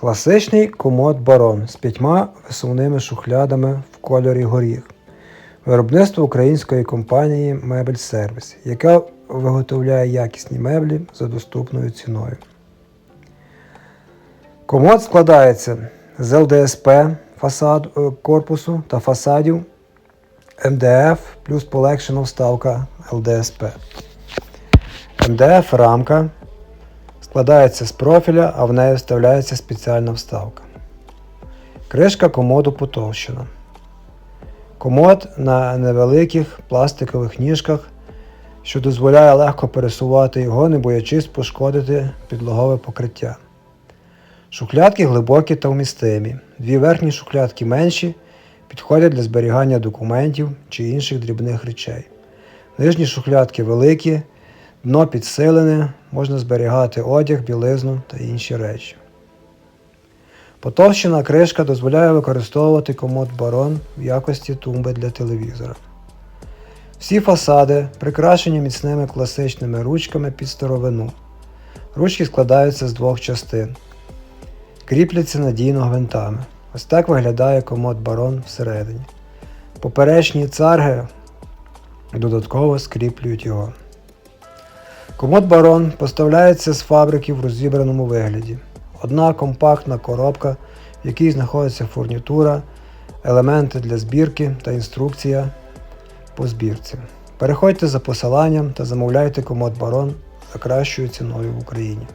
Класичний комод барон з п'ятьма висувними шухлядами в кольорі горіх. Виробництво української компанії Мебель Сервіс, яка виготовляє якісні меблі за доступною ціною. Комод складається з ЛДСП фасад, е, корпусу та фасадів МДФ плюс полегшена вставка ЛДСП. МДФ рамка складається з профіля, а в неї вставляється спеціальна вставка. Кришка комоду потовщена. Комод на невеликих пластикових ніжках, що дозволяє легко пересувати його, не боячись пошкодити підлогове покриття. Шухлядки глибокі та вмістимі. Дві верхні шухлядки менші, підходять для зберігання документів чи інших дрібних речей. Нижні шухлядки великі, дно підсилене, можна зберігати одяг, білизну та інші речі. Потовщена кришка дозволяє використовувати комод барон в якості тумби для телевізора. Всі фасади прикрашені міцними класичними ручками під старовину. Ручки складаються з двох частин. Кріпляться надійно гвинтами. Ось так виглядає комод барон всередині. Поперечні царги додатково скріплюють його. Комод барон поставляється з фабрики в розібраному вигляді. Одна компактна коробка, в якій знаходиться фурнітура, елементи для збірки та інструкція по збірці. Переходьте за посиланням та замовляйте комод барон за кращою ціною в Україні.